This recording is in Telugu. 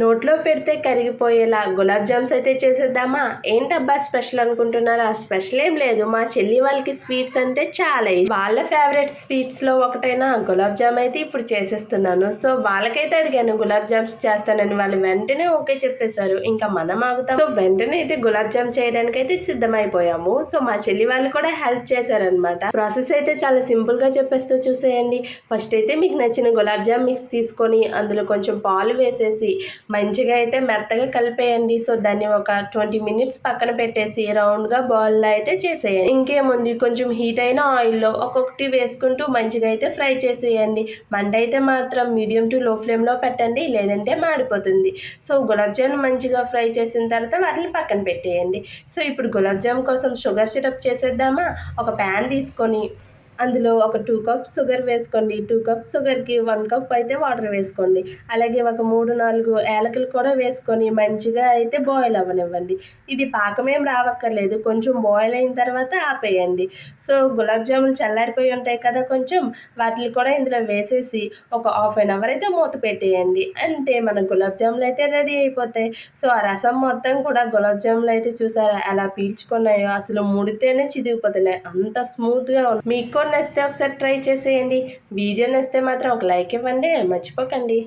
నోట్లో పెడితే కరిగిపోయేలా గులాబ్ జామ్స్ అయితే చేసేద్దామా? ఏంటబ్బా స్పెషల్ అనుకుంటున్నారా? స్పెషల్ ఏం లేదు. మా చెల్లి వాళ్ళకి స్వీట్స్ అంటే చాలా వాళ్ళ ఫేవరెట్ స్వీట్స్లో ఒకటైన గులాబ్ జామ్ అయితే ఇప్పుడు చేసేస్తున్నాను. సో వాళ్ళకైతే అడిగాను గులాబ్ జామ్స్ చేస్తానని. వాళ్ళు వెంటనే ఓకే చెప్పేశారు. ఇంకా మనం ఆగుతాం. సో వెంటనే అయితే గులాబ్ జామ్ చేయడానికి అయితే సిద్ధమైపోయాము. సో మా చెల్లి వాళ్ళు కూడా హెల్ప్ చేశారనమాట ప్రాసెస్ అయితే చాలా సింపుల్గా చెప్పేస్తూ చూసేయండి. ఫస్ట్ అయితే మీకు నచ్చిన గులాబ్ జామ్ మిక్స్ తీసుకొని అందులో కొంచెం పాలు వేసేసి మంచిగా అయితే మెత్తగా కలిపేయండి. సో దాన్ని ఒక ట్వంటీ మినిట్స్ పక్కన పెట్టేసి రౌండ్గా బాల్లో అయితే చేసేయండి. ఇంకేముంది? కొంచెం హీట్ అయిన ఆయిల్లో ఒక్కొక్కటి వేసుకుంటూ మంచిగా అయితే ఫ్రై చేసేయండి. మంట అయితే మాత్రం మీడియం టు లో ఫ్లేమ్లో పెట్టండి లేదంటే మాడిపోతుంది. సో గులాబ్ జామ్ మంచిగా ఫ్రై చేసిన తర్వాత వాటిని పక్కన పెట్టేయండి. సో ఇప్పుడు గులాబ్ జామ్ కోసం షుగర్ సిరప్ చేసేద్దామా? ఒక ప్యాన్ తీసుకొని అందులో ఒక టూ కప్స్ షుగర్ వేసుకోండి. టూ కప్ షుగర్కి వన్ కప్ అయితే వాటర్ వేసుకోండి. అలాగే ఒక మూడు నాలుగు ఏలకలు కూడా వేసుకొని మంచిగా అయితే బాయిల్ అవ్వనివ్వండి. ఇది పాకమేం రావక్కర్లేదు. కొంచెం బాయిల్ అయిన తర్వాత ఆపేయండి. సో గులాబ్ జాములు చల్లారిపోయి ఉంటాయి కదా కొంచెం వాటిని కూడా ఇందులో వేసేసి ఒక హాఫ్ అన్ అవర్ అయితే మూత పెట్టేయండి. అంతే మన గులాబ్ జాములు అయితే రెడీ అయిపోతాయి. సో ఆ రసం మొత్తం కూడా గులాబ్ జాములు అయితే చూసారా ఎలా పీల్చుకున్నాయో అసలు ముడితేనే చిదిగిపోతున్నాయి. అంత స్మూత్గా మీకు కూడా నచ్చితే ఒకసారి ట్రై చేసేయండి. వీడియో నచ్చితే మాత్రం ఒక లైక్ ఇవ్వండి. మర్చిపోకండి.